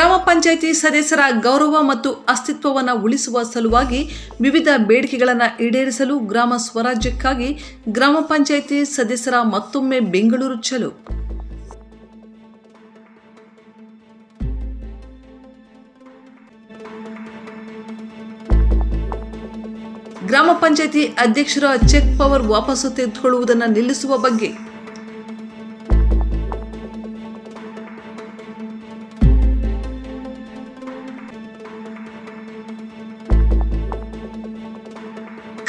ಗ್ರಾಮ ಪಂಚಾಯಿತಿ ಸದಸ್ಯರ ಗೌರವ ಮತ್ತು ಅಸ್ತಿತ್ವವನ್ನು ಉಳಿಸುವ ಸಲುವಾಗಿ ವಿವಿಧ ಬೇಡಿಕೆಗಳನ್ನು ಈಡೇರಿಸಲು ಗ್ರಾಮ ಸ್ವರಾಜ್ಯಕ್ಕಾಗಿ ಗ್ರಾಮ ಪಂಚಾಯಿತಿ ಸದಸ್ಯರ ಮತ್ತೊಮ್ಮೆ ಬೆಂಗಳೂರು ಚಲು. ಗ್ರಾಮ ಪಂಚಾಯಿತಿ ಅಧ್ಯಕ್ಷರ ಚೆಕ್ ಪವರ್ ವಾಪಸ್ಸು ತೆಗೆದುಕೊಳ್ಳುವುದನ್ನು ನಿಲ್ಲಿಸುವ ಬಗ್ಗೆ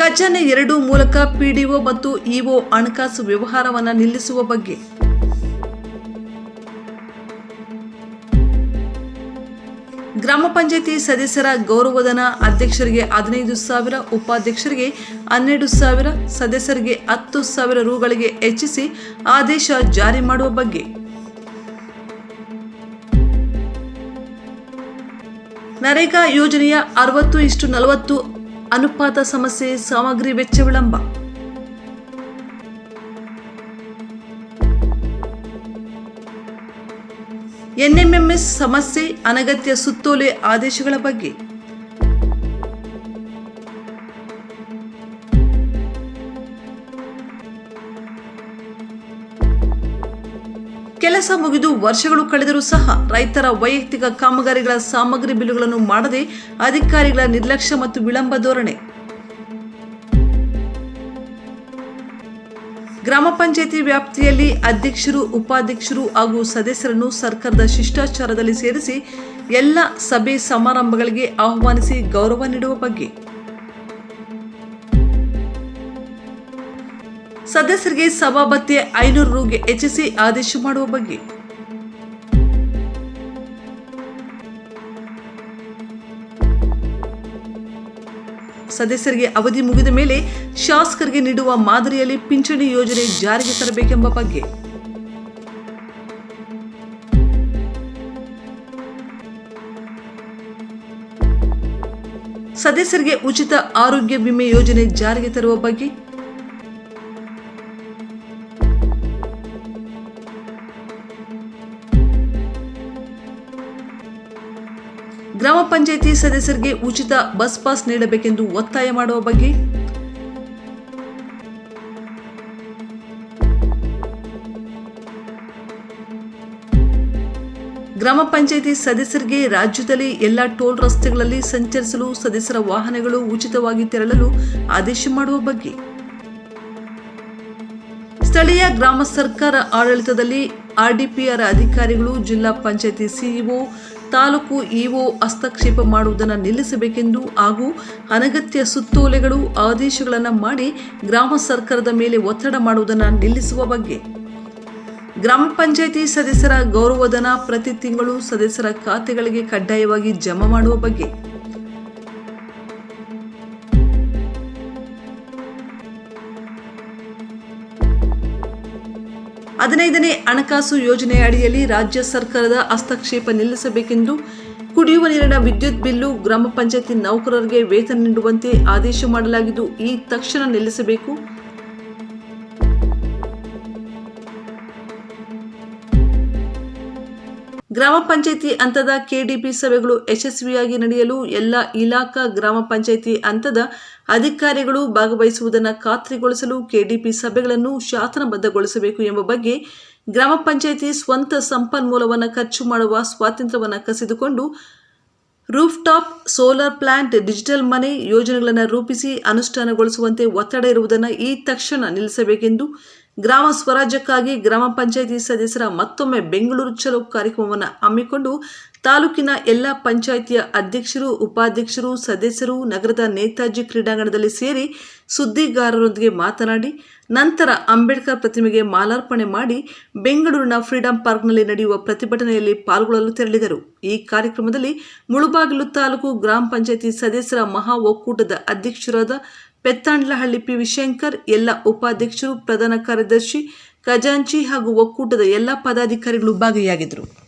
ಖಜಾನೆ ಎರಡು ಮೂಲಕ ಪಿಡಿಒ ಮತ್ತು ಇಒ ಹಣಕಾಸು ವ್ಯವಹಾರವನ್ನು ನಿಲ್ಲಿಸುವ ಬಗ್ಗೆ. ಗ್ರಾಮ ಪಂಚಾಯಿತಿ ಸದಸ್ಯರ ಗೌರವಧನ ಅಧ್ಯಕ್ಷರಿಗೆ ಹದಿನೈದು ಸಾವಿರ, ಉಪಾಧ್ಯಕ್ಷರಿಗೆ ಹನ್ನೆರಡು ಸಾವಿರ, ಸದಸ್ಯರಿಗೆ ಹತ್ತು ಸಾವಿರ ರುಗಳಿಗೆ ಹೆಚ್ಚಿಸಿ ಆದೇಶ ಜಾರಿ ಮಾಡುವ ಬಗ್ಗೆ. ನರೇಗಾ ಯೋಜನೆಯ ಅರವತ್ತು ಇಷ್ಟು ನಲವತ್ತು ಅನುಪಾತ ಸಮಸ್ಯೆ ಸಾಮಗ್ರಿ ವೆಚ್ಚ ವಿಳಂಬ. ಎನ್ಎಂಎಂಎಸ್ ಸಮಸ್ಯೆ ಅನಗತ್ಯ ಸುತ್ತೋಲೆ ಆದೇಶಗಳ ಬಗ್ಗೆ. ಕೆಲಸ ಮುಗಿದು ವರ್ಷಗಳು ಕಳೆದರೂ ಸಹ ರೈತರ ವೈಯಕ್ತಿಕ ಕಾಮಗಾರಿಗಳ ಸಾಮಗ್ರಿ ಬಿಲ್ಲುಗಳನ್ನು ಮಾಡದೆ ಅಧಿಕಾರಿಗಳ ನಿರ್ಲಕ್ಷ್ಯ ಮತ್ತು ವಿಳಂಬ ಧೋರಣೆ. ಗ್ರಾಮ ಪಂಚಾಯಿತಿ ವ್ಯಾಪ್ತಿಯಲ್ಲಿ ಅಧ್ಯಕ್ಷರು, ಉಪಾಧ್ಯಕ್ಷರು ಹಾಗೂ ಸದಸ್ಯರನ್ನು ಸರ್ಕಾರದ ಶಿಷ್ಟಾಚಾರದಲ್ಲಿ ಸೇರಿಸಿ ಎಲ್ಲ ಸಭೆ ಸಮಾರಂಭಗಳಿಗೆ ಆಹ್ವಾನಿಸಿ ಗೌರವ ನೀಡುವ ಬಗ್ಗೆ. ಸದಸ್ಯರಿಗೆ ಸಭಾಭತ್ಯೆ ಐನೂರು ರೂಗೆ ಹೆಚ್ಚಿಸಿ ಆದೇಶ ಮಾಡುವ ಬಗ್ಗೆ. ಸದಸ್ಯರಿಗೆ ಅವಧಿ ಮುಗಿದ ಮೇಲೆ ಶಾಸಕರಿಗೆ ನೀಡುವ ಮಾದರಿಯಲ್ಲಿ ಪಿಂಚಣಿ ಯೋಜನೆ ಜಾರಿಗೆ ತರಬೇಕೆಂಬ ಬಗ್ಗೆ. ಸದಸ್ಯರಿಗೆ ಉಚಿತ ಆರೋಗ್ಯ ವಿಮೆ ಯೋಜನೆ ಜಾರಿಗೆ ತರುವ ಬಗ್ಗೆ. ಪಂಚಾಯಿತಿ ಸದಸ್ಯರಿಗೆ ಉಚಿತ ಬಸ್ ಪಾಸ್ ನೀಡಬೇಕೆಂದು ಒತ್ತಾಯ ಮಾಡುವ ಬಗ್ಗೆ ಗ್ರಾಮ ಪಂಚಾಯಿತಿ ಸದಸ್ಯರಿಗೆ ರಾಜ್ಯದಲ್ಲಿ ಎಲ್ಲ ಟೋಲ್ ರಸ್ತೆಗಳಲ್ಲಿ ಸಂಚರಿಸಲು ಸದಸ್ಯರ ವಾಹನಗಳು ಉಚಿತವಾಗಿ ತೆರಳಲು ಆದೇಶ ಮಾಡುವ ಬಗ್ಗೆ. ಸ್ಥಳೀಯ ಗ್ರಾಮ ಸರ್ಕಾರ ಆಡಳಿತದಲ್ಲಿ ಆರ್ಡಿಪಿಆರ್ ಅಧಿಕಾರಿಗಳು ಜಿಲ್ಲಾ ಪಂಚಾಯಿತಿ ಸಿಇಒ ತಾಲೂಕು ಇಒ ಹಸ್ತಕ್ಷೇಪ ಮಾಡುವುದನ್ನು ನಿಲ್ಲಿಸಬೇಕೆಂದು ಹಾಗೂ ಅನಗತ್ಯ ಸುತ್ತೋಲೆಗಳು ಆದೇಶಗಳನ್ನು ಮಾಡಿ ಗ್ರಾಮ ಸರ್ಕಾರದ ಮೇಲೆ ಒತ್ತಡ ಮಾಡುವುದನ್ನು ನಿಲ್ಲಿಸುವ ಬಗ್ಗೆ. ಗ್ರಾಮ ಪಂಚಾಯಿತಿ ಸದಸ್ಯರ ಗೌರವಧನ ಪ್ರತಿ ತಿಂಗಳು ಸದಸ್ಯರ ಖಾತೆಗಳಿಗೆ ಕಡ್ಡಾಯವಾಗಿ ಜಮಾ ಮಾಡುವ ಬಗ್ಗೆ. ಹದಿನೈದನೇ ಹಣಕಾಸು ಯೋಜನೆ ಅಡಿಯಲ್ಲಿ ರಾಜ್ಯ ಸರ್ಕಾರದ ಹಸ್ತಕ್ಷೇಪ ನಿಲ್ಲಿಸಬೇಕೆಂದು ಕುಡಿಯುವ ನೀರಿನ ವಿದ್ಯುತ್ ಬಿಲ್ಲು ಗ್ರಾಮ ಪಂಚಾಯತಿ ನೌಕರರಿಗೆ ವೇತನ ನೀಡುವಂತೆ ಆದೇಶ ಮಾಡಲಾಗಿದ್ದು, ಈ ತಕ್ಷಣ ನಿಲ್ಲಿಸಬೇಕು. ಗ್ರಾಮ ಪಂಚಾಯಿತಿ ಹಂತದ ಕೆಡಿಪಿ ಸಭೆಗಳು ಯಶಸ್ವಿಯಾಗಿ ನಡೆಯಲು ಎಲ್ಲ ಇಲಾಖಾ ಗ್ರಾಮ ಪಂಚಾಯಿತಿ ಹಂತದ ಅಧಿಕಾರಿಗಳು ಭಾಗವಹಿಸುವುದನ್ನು ಖಾತ್ರಿಗೊಳಿಸಲು ಕೆಡಿಪಿ ಸಭೆಗಳನ್ನು ಶಾಸನಬದ್ಧಗೊಳಿಸಬೇಕು ಎಂಬ ಬಗ್ಗೆ ಗ್ರಾಮ ಪಂಚಾಯಿತಿ ಸ್ವಂತ ಸಂಪನ್ಮೂಲವನ್ನು ಖರ್ಚು ಮಾಡುವ ಸ್ವಾತಂತ್ರ್ಯವನ್ನು ಕಸಿದುಕೊಂಡು ರೂಫ್ಟಾಪ್, ಸೋಲಾರ್ ಪ್ಲಾಂಟ್, ಡಿಜಿಟಲ್ ಮನೆ ಯೋಜನೆಗಳನ್ನು ರೂಪಿಸಿ ಅನುಷ್ಠಾನಗೊಳಿಸುವಂತೆ ಒತ್ತಡ ಇರುವುದನ್ನು ಈ ತಕ್ಷಣ ನಿಲ್ಲಿಸಬೇಕೆಂದು ಗ್ರಾಮ ಸ್ವರಾಜ್ಯಕ್ಕಾಗಿ ಗ್ರಾಮ ಪಂಚಾಯಿತಿ ಸದಸ್ಯರ ಮತ್ತೊಮ್ಮೆ ಬೆಂಗಳೂರು ಚಲೋ ಕಾರ್ಯಕ್ರಮವನ್ನು ಹಮ್ಮಿಕೊಂಡು ತಾಲೂಕಿನ ಎಲ್ಲ ಪಂಚಾಯಿತಿಯ ಅಧ್ಯಕ್ಷರು, ಉಪಾಧ್ಯಕ್ಷರು, ಸದಸ್ಯರು, ನಗರದ ನೇತಾಜಿ ಕ್ರೀಡಾಂಗಣದಲ್ಲಿ ಸೇರಿ ಸುದ್ದಿಗಾರರೊಂದಿಗೆ ಮಾತನಾಡಿ, ನಂತರ ಅಂಬೇಡ್ಕರ್ ಪ್ರತಿಮೆಗೆ ಮಾಲಾರ್ಪಣೆ ಮಾಡಿ ಬೆಂಗಳೂರಿನ ಫ್ರೀಡಂ ಪಾರ್ಕ್ನಲ್ಲಿ ನಡೆಯುವ ಪ್ರತಿಭಟನೆಯಲ್ಲಿ ಪಾಲ್ಗೊಳ್ಳಲು ತೆರಳಿದರು. ಈ ಕಾರ್ಯಕ್ರಮದಲ್ಲಿ ಮುಳುಬಾಗಿಲು ತಾಲೂಕು ಗ್ರಾಮ ಪಂಚಾಯಿತಿ ಸದಸ್ಯರ ಮಹಾ ಒಕ್ಕೂಟದ ಅಧ್ಯಕ್ಷರಾದ ಪೆತ್ತಾಂಡ್ಲಹಳ್ಳಿ ಪಿ ವಿಶಂಕರ್ ಎಲ್ಲ ಉಪಾಧ್ಯಕ್ಷರು ಪ್ರಧಾನ ಕಾರ್ಯದರ್ಶಿ ಖಜಾಂಚಿ ಹಾಗೂ ಒಕ್ಕೂಟದ ಎಲ್ಲ ಪದಾಧಿಕಾರಿಗಳು ಭಾಗಿಯಾಗಿದ್ದರು.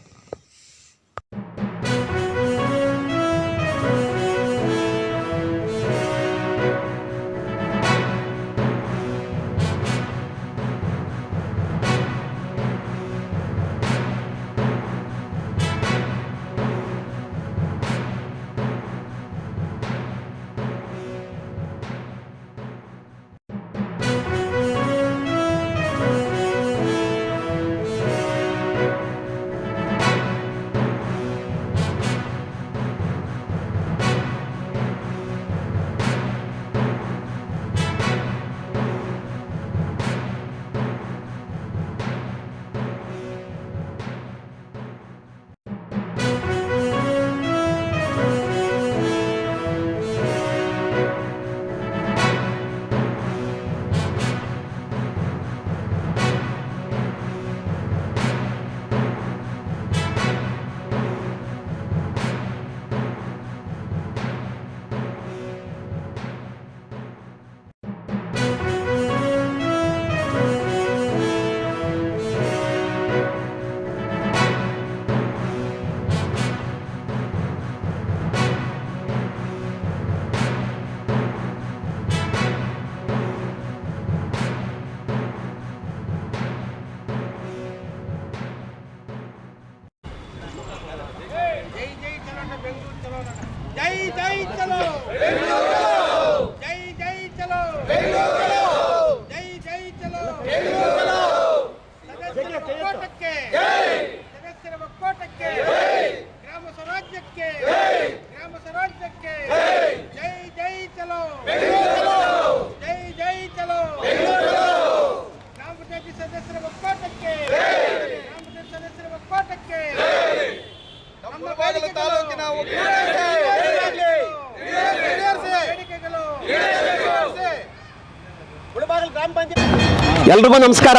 ಎಲ್ರಿಗೂ ನಮಸ್ಕಾರ.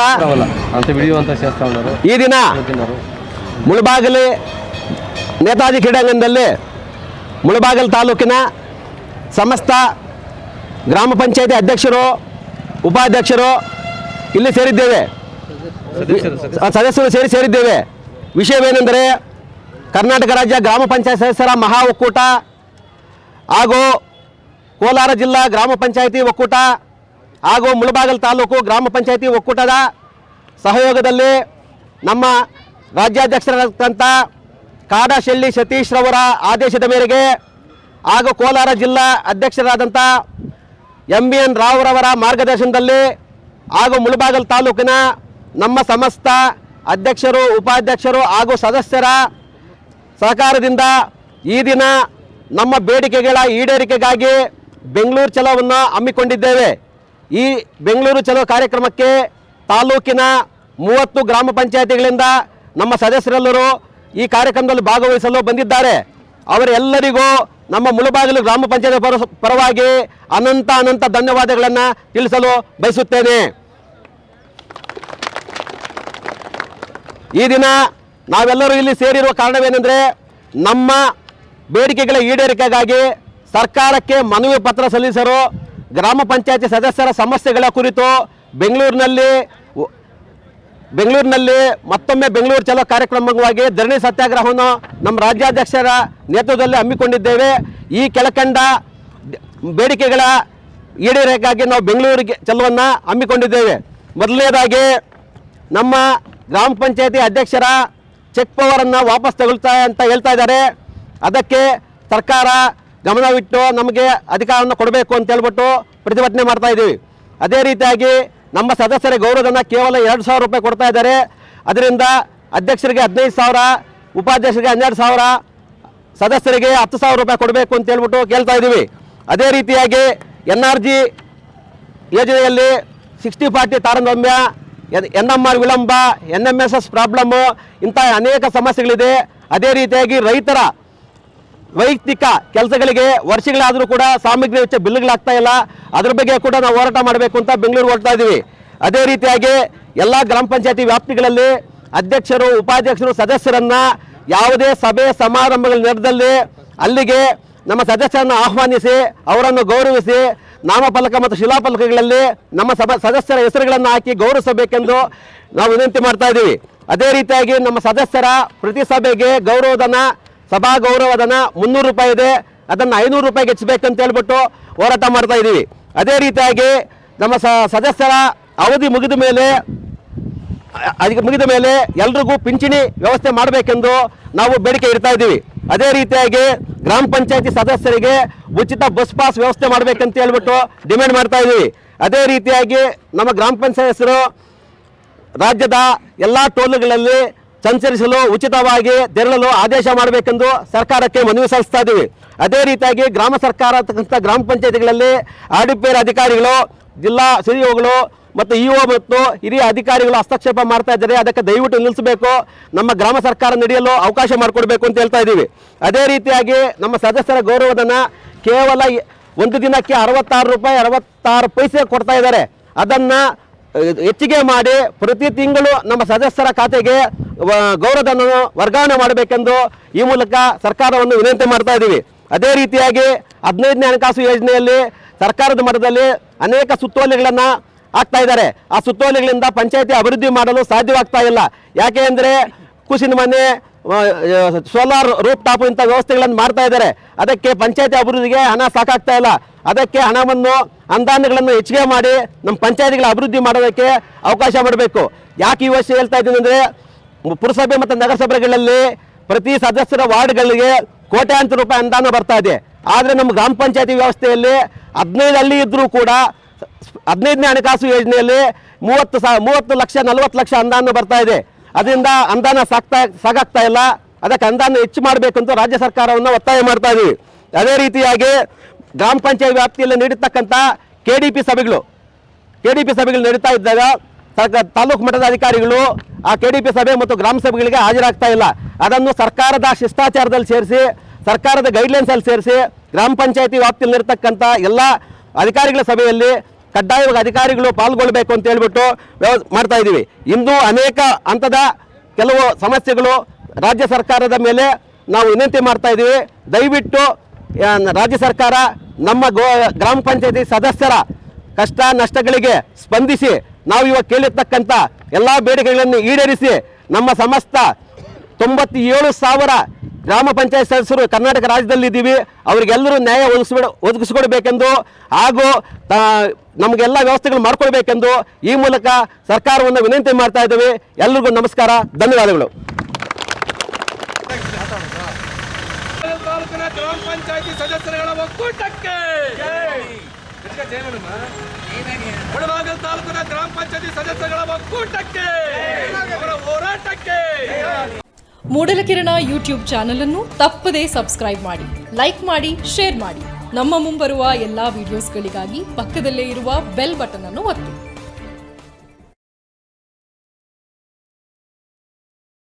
ಈ ದಿನ ಮುಳಬಾಗಲಿ ನೇತಾಜಿ ಕ್ರೀಡಾಂಗಣದಲ್ಲಿ ಮುಳಬಾಗಲು ತಾಲೂಕಿನ ಸಮಸ್ತ ಗ್ರಾಮ ಪಂಚಾಯತಿ ಅಧ್ಯಕ್ಷರು ಉಪಾಧ್ಯಕ್ಷರು ಇಲ್ಲಿ ಸೇರಿದ್ದೇವೆ. ಸದಸ್ಯರು ಸೇರಿ ಸೇರಿದ್ದೇವೆ. ವಿಷಯವೇನೆಂದರೆ ಕರ್ನಾಟಕ ರಾಜ್ಯ ಗ್ರಾಮ ಪಂಚಾಯತ್ ಸದಸ್ಯರ ಮಹಾ ಒಕ್ಕೂಟ ಹಾಗೂ ಕೋಲಾರ ಜಿಲ್ಲಾ ಗ್ರಾಮ ಪಂಚಾಯಿತಿ ಒಕ್ಕೂಟ ಹಾಗೂ ಮುಳಬಾಗಲ್ ತಾಲೂಕು ಗ್ರಾಮ ಪಂಚಾಯತಿ ಒಕ್ಕೂಟದ ಸಹಯೋಗದಲ್ಲಿ ನಮ್ಮ ರಾಜ್ಯಾಧ್ಯಕ್ಷರಾದಂಥ ಕಾಡಶೆಳ್ಳಿ ಸತೀಶ್ ರವರ ಆದೇಶದ ಮೇರೆಗೆ ಹಾಗೂ ಕೋಲಾರ ಜಿಲ್ಲಾ ಅಧ್ಯಕ್ಷರಾದಂಥ ಎಂ ಬಿ ಎನ್ ರಾವ್ರವರ ಮಾರ್ಗದರ್ಶನದಲ್ಲಿ ಹಾಗೂ ಮುಳಬಾಗಲ್ ತಾಲೂಕಿನ ನಮ್ಮ ಸಮಸ್ತ ಅಧ್ಯಕ್ಷರು, ಉಪಾಧ್ಯಕ್ಷರು ಹಾಗೂ ಸದಸ್ಯರ ಸಹಕಾರದಿಂದ ಈ ದಿನ ನಮ್ಮ ಬೇಡಿಕೆಗಳ ಈಡೇರಿಕೆಗಾಗಿ ಬೆಂಗಳೂರು ಚಲವನ್ನು ಹಮ್ಮಿಕೊಂಡಿದ್ದೇವೆ. ಈ ಬೆಂಗಳೂರು ಚಲೋ ಕಾರ್ಯಕ್ರಮಕ್ಕೆ ತಾಲೂಕಿನ ಮೂವತ್ತು ಗ್ರಾಮ ಪಂಚಾಯತಿಗಳಿಂದ ನಮ್ಮ ಸದಸ್ಯರೆಲ್ಲರೂ ಈ ಕಾರ್ಯಕ್ರಮದಲ್ಲಿ ಭಾಗವಹಿಸಲು ಬಂದಿದ್ದಾರೆ. ಅವರೆಲ್ಲರಿಗೂ ನಮ್ಮ ಮುಳುಬಾಗಿಲು ಗ್ರಾಮ ಪಂಚಾಯತ್ ಪರ, ಪರವಾಗಿ ಅನಂತ ಅನಂತ ಧನ್ಯವಾದಗಳನ್ನು ತಿಳಿಸಲು ಬಯಸುತ್ತೇನೆ. ಈ ದಿನ ನಾವೆಲ್ಲರೂ ಇಲ್ಲಿ ಸೇರಿರುವ ಕಾರಣವೇನೆಂದರೆ ನಮ್ಮ ಬೇಡಿಕೆಗಳ ಈಡೇರಿಕೆಗಾಗಿ ಸರ್ಕಾರಕ್ಕೆ ಮನವಿ ಪತ್ರ ಸಲ್ಲಿಸಲು ಗ್ರಾಮ ಪಂಚಾಯತಿ ಸದಸ್ಯರ ಸಮಸ್ಯೆಗಳ ಕುರಿತು ಬೆಂಗಳೂರಿನಲ್ಲಿ ಬೆಂಗಳೂರಿನಲ್ಲಿ ಮತ್ತೊಮ್ಮೆ ಬೆಂಗಳೂರು ಚಲೋ ಕಾರ್ಯಕ್ರಮವಾಗಿ ಧರಣಿ ಸತ್ಯಾಗ್ರಹವನ್ನು ನಮ್ಮ ರಾಜ್ಯಾಧ್ಯಕ್ಷರ ನೇತೃತ್ವದಲ್ಲಿ ಹಮ್ಮಿಕೊಂಡಿದ್ದೇವೆ. ಈ ಕೆಳಕಂಡ ಬೇಡಿಕೆಗಳ ಈಡೇರಿಕೆಗಾಗಿ ನಾವು ಬೆಂಗಳೂರಿಗೆ ಚಲೋವನ್ನು ಹಮ್ಮಿಕೊಂಡಿದ್ದೇವೆ. ಮೊದಲನೇದಾಗಿ ನಮ್ಮ ಗ್ರಾಮ ಪಂಚಾಯತಿ ಅಧ್ಯಕ್ಷರ ಚೆಕ್ ಪವರನ್ನು ವಾಪಸ್ ತಗೊಳ್ತಾ ಅಂತ ಹೇಳ್ತಾ ಇದ್ದಾರೆ. ಅದಕ್ಕೆ ಸರ್ಕಾರ ಗಮನವಿಟ್ಟು ನಮಗೆ ಅಧಿಕಾರವನ್ನು ಕೊಡಬೇಕು ಅಂತ ಹೇಳ್ಬಿಟ್ಟು ಪ್ರತಿಭಟನೆ ಮಾಡ್ತಾ ಇದ್ದೀವಿ. ಅದೇ ರೀತಿಯಾಗಿ ನಮ್ಮ ಸದಸ್ಯರ ಗೌರವಧನ ಕೇವಲ ಎರಡು ಸಾವಿರ ರೂಪಾಯಿ ಕೊಡ್ತಾ ಇದ್ದಾರೆ. ಅದರಿಂದ ಅಧ್ಯಕ್ಷರಿಗೆ ಹದಿನೈದು ಸಾವಿರ, ಉಪಾಧ್ಯಕ್ಷರಿಗೆ ಹನ್ನೆರಡು ಸಾವಿರ, ಸದಸ್ಯರಿಗೆ ಹತ್ತು ಸಾವಿರ ರೂಪಾಯಿ ಕೊಡಬೇಕು ಅಂತ ಹೇಳ್ಬಿಟ್ಟು ಕೇಳ್ತಾ ಇದ್ದೀವಿ. ಅದೇ ರೀತಿಯಾಗಿ ಎನ್ ಆರ್ ಜಿ ಯೋಜನೆಯಲ್ಲಿ ಸಿಕ್ಸ್ಟಿ ಫಾರ್ಟಿ ತಾರತಮ್ಯ, ಎನ್ ಎಂ ಆರ್ ವಿಳಂಬ N M S S problem ಇಂಥ ಅನೇಕ ಸಮಸ್ಯೆಗಳಿದೆ. ಅದೇ ರೀತಿಯಾಗಿ ರೈತರ ವೈಯಕ್ತಿಕ ಕೆಲಸಗಳಿಗೆ ವರ್ಷಗಳಾದರೂ ಕೂಡ ಸಾಮಗ್ರಿ ವೆಚ್ಚ ಬಿಲ್ಗಳಾಗ್ತಾ ಇಲ್ಲ. ಅದ್ರ ಬಗ್ಗೆ ಕೂಡ ನಾವು ಹೋರಾಟ ಮಾಡಬೇಕು ಅಂತ ಬೆಂಗಳೂರು ಹೊರಡ್ತಾ ಇದ್ದೀವಿ. ಅದೇ ರೀತಿಯಾಗಿ ಎಲ್ಲ ಗ್ರಾಮ ಪಂಚಾಯತಿ ವ್ಯಾಪ್ತಿಗಳಲ್ಲಿ ಅಧ್ಯಕ್ಷರು, ಉಪಾಧ್ಯಕ್ಷರು, ಸದಸ್ಯರನ್ನ ಯಾವುದೇ ಸಭೆ ಸಮಾರಂಭಗಳ ನಡೆದಲ್ಲಿ ಅಲ್ಲಿಗೆ ನಮ್ಮ ಸದಸ್ಯರನ್ನು ಆಹ್ವಾನಿಸಿ, ಅವರನ್ನು ಗೌರವಿಸಿ, ನಾಮಫಲಕ ಮತ್ತು ಶಿಲಾಫಲಕಗಳಲ್ಲಿ ನಮ್ಮ ಸಭ ಸದಸ್ಯರ ಹೆಸರುಗಳನ್ನು ಹಾಕಿ ಗೌರವಿಸಬೇಕೆಂದು ನಾವು ವಿನಂತಿ ಮಾಡ್ತಾ ಇದ್ದೀವಿ. ಅದೇ ರೀತಿಯಾಗಿ ನಮ್ಮ ಸದಸ್ಯರ ಪ್ರತಿ ಸಭೆಗೆ ಗೌರವಧನ ಸಭಾ ಗೌರವಧನ ಮುನ್ನೂರು ರೂಪಾಯಿ ಇದೆ, ಅದನ್ನು ಐನೂರು ರೂಪಾಯಿಗೆ ಹೆಚ್ಚಬೇಕಂತ ಹೇಳ್ಬಿಟ್ಟು ಹೋರಾಟ ಮಾಡ್ತಾ ಇದ್ದೀವಿ ಅದೇ ರೀತಿಯಾಗಿ ನಮ್ಮ ಸದಸ್ಯರ ಅವಧಿ ಮುಗಿದ ಮೇಲೆ ಅದಕ್ಕೆ ಮುಗಿದ ಮೇಲೆ ಎಲ್ರಿಗೂ ಪಿಂಚಣಿ ವ್ಯವಸ್ಥೆ ಮಾಡಬೇಕೆಂದು ನಾವು ಬೇಡಿಕೆ ಇಡ್ತಾ ಇದ್ದೀವಿ ಅದೇ ರೀತಿಯಾಗಿ ಗ್ರಾಮ ಪಂಚಾಯತಿ ಸದಸ್ಯರಿಗೆ ಉಚಿತ ಬಸ್ ಪಾಸ್ ವ್ಯವಸ್ಥೆ ಮಾಡಬೇಕಂತ ಹೇಳ್ಬಿಟ್ಟು ಡಿಮ್ಯಾಂಡ್ ಮಾಡ್ತಾ ಇದ್ದೀವಿ ಅದೇ ರೀತಿಯಾಗಿ ನಮ್ಮ ಗ್ರಾಮ ಪಂಚಾಯತ್ ರಾಜ್ಯದ ಎಲ್ಲ ಟೋಲ್ಗಳಲ್ಲಿ ಸಂಚರಿಸಲು ಉಚಿತವಾಗಿ ತೆರಳಲು ಆದೇಶ ಮಾಡಬೇಕೆಂದು ಸರ್ಕಾರಕ್ಕೆ ಮನವಿ ಸಲ್ಲಿಸ್ತಾ ಇದ್ದೀವಿ. ಅದೇ ರೀತಿಯಾಗಿ ಗ್ರಾಮ ಸರ್ಕಾರ ಗ್ರಾಮ ಪಂಚಾಯತಿಗಳಲ್ಲಿ ಆಡಿಪೇರ್ ಅಧಿಕಾರಿಗಳು, ಜಿಲ್ಲಾ ಸಿಇಒಗಳು ಮತ್ತು ಇಒ ಮತ್ತು ಹಿರಿಯ ಅಧಿಕಾರಿಗಳು ಹಸ್ತಕ್ಷೇಪ ಮಾಡ್ತಾ ಇದ್ದಾರೆ. ಅದಕ್ಕೆ ದಯವಿಟ್ಟು ನಿಲ್ಲಿಸಬೇಕು. ನಮ್ಮ ಗ್ರಾಮ ಸರ್ಕಾರ ನಡೆಯಲು ಅವಕಾಶ ಮಾಡಿಕೊಡ್ಬೇಕು ಅಂತ ಹೇಳ್ತಾ ಇದ್ದೀವಿ. ಅದೇ ರೀತಿಯಾಗಿ ನಮ್ಮ ಸದಸ್ಯರ ಗೌರವಧನ ಕೇವಲ ಒಂದು ದಿನಕ್ಕೆ ಅರವತ್ತಾರು ರೂಪಾಯಿ, ಅರವತ್ತಾರು ಪೈಸೆ ಕೊಡ್ತಾ ಇದ್ದಾರೆ. ಅದನ್ನು ಹೆಚ್ಚಿಗೆ ಮಾಡಿ ಪ್ರತಿ ತಿಂಗಳು ನಮ್ಮ ಸದಸ್ಯರ ಖಾತೆಗೆ ಗೌರವಧನವನ್ನು ವರ್ಗಾವಣೆ ಮಾಡಬೇಕೆಂದು ಈ ಮೂಲಕ ಸರ್ಕಾರವನ್ನು ವಿನಂತಿ ಮಾಡ್ತಾ ಇದ್ದೀವಿ. ಅದೇ ರೀತಿಯಾಗಿ ಹದಿನೈದನೇ ಹಣಕಾಸು ಯೋಜನೆಯಲ್ಲಿ ಸರ್ಕಾರದ ಮಟ್ಟದಲ್ಲಿ ಅನೇಕ ಸುತ್ತೋಲೆಗಳನ್ನು ಹಾಕ್ತಾ ಇದ್ದಾರೆ. ಆ ಸುತ್ತೋಲೆಗಳಿಂದ ಪಂಚಾಯತಿ ಅಭಿವೃದ್ಧಿ ಮಾಡಲು ಸಾಧ್ಯವಾಗ್ತಾ ಇಲ್ಲ. ಯಾಕೆ ಅಂದರೆ ಕುಸಿನ ಮನೆ ಸೋಲಾರ್ ರೂಪ್ ಟಾಪ್ ಇಂಥ ವ್ಯವಸ್ಥೆಗಳನ್ನು ಮಾಡ್ತಾ ಇದ್ದಾರೆ. ಅದಕ್ಕೆ ಪಂಚಾಯತಿ ಅಭಿವೃದ್ಧಿಗೆ ಹಣ ಸಾಕಾಗ್ತಾ ಇಲ್ಲ. ಅದಕ್ಕೆ ಹಣವನ್ನು ಅನುದಾನಗಳನ್ನು ಹೆಚ್ಚಿಗೆ ಮಾಡಿ ನಮ್ಮ ಪಂಚಾಯತಿಗಳ ಅಭಿವೃದ್ಧಿ ಮಾಡೋದಕ್ಕೆ ಅವಕಾಶ ಮಾಡಬೇಕು. ಯಾಕೆ ಈ ವರ್ಷ ಹೇಳ್ತಾ ಇದ್ದೀನಿ ಅಂದರೆ ಪುರಸಭೆ ಮತ್ತು ನಗರಸಭೆಗಳಲ್ಲಿ ಪ್ರತಿ ಸದಸ್ಯರ ವಾರ್ಡ್ಗಳಿಗೆ ಕೋಟ್ಯಾಂತರ ರೂಪಾಯಿ ಅನುದಾನ ಬರ್ತಾ ಇದೆ. ಆದರೆ ನಮ್ಮ ಗ್ರಾಮ ಪಂಚಾಯತಿ ವ್ಯವಸ್ಥೆಯಲ್ಲಿ ಹದಿನೈದು ಹಳ್ಳಿ ಇದ್ದರೂ ಕೂಡ ಹದಿನೈದನೇ ಹಣಕಾಸು ಯೋಜನೆಯಲ್ಲಿ ಮೂವತ್ತು ಸಾ, ಮೂವತ್ತು ಲಕ್ಷ, ನಲವತ್ತು ಲಕ್ಷ ಅನುದಾನ ಬರ್ತಾ ಇದೆ. ಅದರಿಂದ ಅನುದಾನ ಸಾಕ್ತಾ, ಸಾಗಾಗ್ತಾ ಇಲ್ಲ. ಅದಕ್ಕೆ ಅನುದಾನ ಹೆಚ್ಚು ಮಾಡಬೇಕಂತ ರಾಜ್ಯ ಸರ್ಕಾರವನ್ನು ಒತ್ತಾಯ ಮಾಡ್ತಾ ಇದ್ದೀವಿ ಅದೇ ರೀತಿಯಾಗಿ ಗ್ರಾಮ ಪಂಚಾಯತ್ ವ್ಯಾಪ್ತಿಯಲ್ಲಿ ನೀಡಿರ್ತಕ್ಕಂಥ ಕೆ ಡಿ ಪಿ ಸಭೆಗಳು, ಕೆ ಡಿ ಪಿ ಸಭೆಗಳು ನಡೀತಾ ಇದ್ದಾಗ ತಾಲೂಕು ಮಟ್ಟದ ಅಧಿಕಾರಿಗಳು, ಆ ಕೆ ಡಿ ಪಿ ಸಭೆ ಮತ್ತು ಗ್ರಾಮ ಸಭೆಗಳಿಗೆ ಹಾಜರಾಗ್ತಾ ಇಲ್ಲ. ಅದನ್ನು ಸರ್ಕಾರದ ಶಿಷ್ಟಾಚಾರದಲ್ಲಿ ಸೇರಿಸಿ, ಸರ್ಕಾರದ ಗೈಡ್ಲೈನ್ಸಲ್ಲಿ ಸೇರಿಸಿ, ಗ್ರಾಮ ಪಂಚಾಯತಿ ವ್ಯಾಪ್ತಿಯಲ್ಲಿರ್ತಕ್ಕಂಥ ಎಲ್ಲ ಅಧಿಕಾರಿಗಳ ಸಭೆಯಲ್ಲಿ ಕಡ್ಡಾಯವಾಗಿ ಅಧಿಕಾರಿಗಳು ಪಾಲ್ಗೊಳ್ಬೇಕು ಅಂತ ಹೇಳ್ಬಿಟ್ಟು ವ್ಯವ ಮಾಡ್ತಾ ಇದ್ದೀವಿ. ಇಂದು ಅನೇಕ ಹಂತದ ಕೆಲವು ಸಮಸ್ಯೆಗಳು ರಾಜ್ಯ ಸರ್ಕಾರದ ಮೇಲೆ ನಾವು ವಿನಂತಿ ಮಾಡ್ತಾ ಇದ್ದೀವಿ. ದಯವಿಟ್ಟು ರಾಜ್ಯ ಸರ್ಕಾರ, ನಮ್ಮ ಗ್ರಾಮ ಪಂಚಾಯತಿ ಸದಸ್ಯರ ಕಷ್ಟ ನಷ್ಟಗಳಿಗೆ ಸ್ಪಂದಿಸಿ ನಾವು ಇವಾಗ ಕೇಳಿರ್ತಕ್ಕಂಥ ಎಲ್ಲ ಬೇಡಿಕೆಗಳನ್ನು ಈಡೇರಿಸಿ ನಮ್ಮ ಸಮಸ್ತ ತೊಂಬತ್ತೇಳು ಸಾವಿರ ಗ್ರಾಮ ಪಂಚಾಯತ್ ಸದಸ್ಯರು ಕರ್ನಾಟಕ ರಾಜ್ಯದಲ್ಲಿ ಇದ್ದೀವಿ. ಅವರಿಗೆಲ್ಲರೂ ನ್ಯಾಯ ಒದಗಿಸ್ಬಿಡ ಒದಗಿಸ್ಕೊಡ್ಬೇಕೆಂದು ಹಾಗೂ ನಮಗೆಲ್ಲ ವ್ಯವಸ್ಥೆಗಳು ಮಾಡ್ಕೊಳ್ಬೇಕೆಂದು ಈ ಮೂಲಕ ಸರ್ಕಾರವನ್ನು ವಿನಂತಿ ಮಾಡ್ತಾ ಇದ್ದೇವೆ. ಎಲ್ರಿಗೂ ನಮಸ್ಕಾರ. ಧನ್ಯವಾದಗಳು. ಗ್ರಾಮ ಪಂಚಾಯತಿ ಸದಸ್ಯರುಗಳ ಒಕ್ಕೂಟಕ್ಕೆ. ಮುಳಬಾಗಲ್ ತಾಲೂಕಿನ ಗ್ರಾಮ ಪಂಚಾಯತಿ ಸದಸ್ಯಗಳ ಒಕ್ಕೂಟಕ್ಕೆ ಅವರ ಹೋರಾಟಕ್ಕೆ. ಮೂಡಲಕಿರಣ ಯೂಟ್ಯೂಬ್ ಚಾನೆಲ್ ಅನ್ನು ತಪ್ಪದೇ ಸಬ್ಸ್ಕ್ರೈಬ್ ಮಾಡಿ ಲೈಕ್ ಮಾಡಿ ಶೇರ್ ಮಾಡಿ. ನಮ್ಮ ಮುಂಬರುವ ಎಲ್ಲಾ ವಿಡಿಯೋಸ್ಗಳಿಗಾಗಿ ಪಕ್ಕದಲ್ಲೇ ಇರುವ ಬೆಲ್ ಬಟನ್ ಅನ್ನು ಒತ್ತಿ.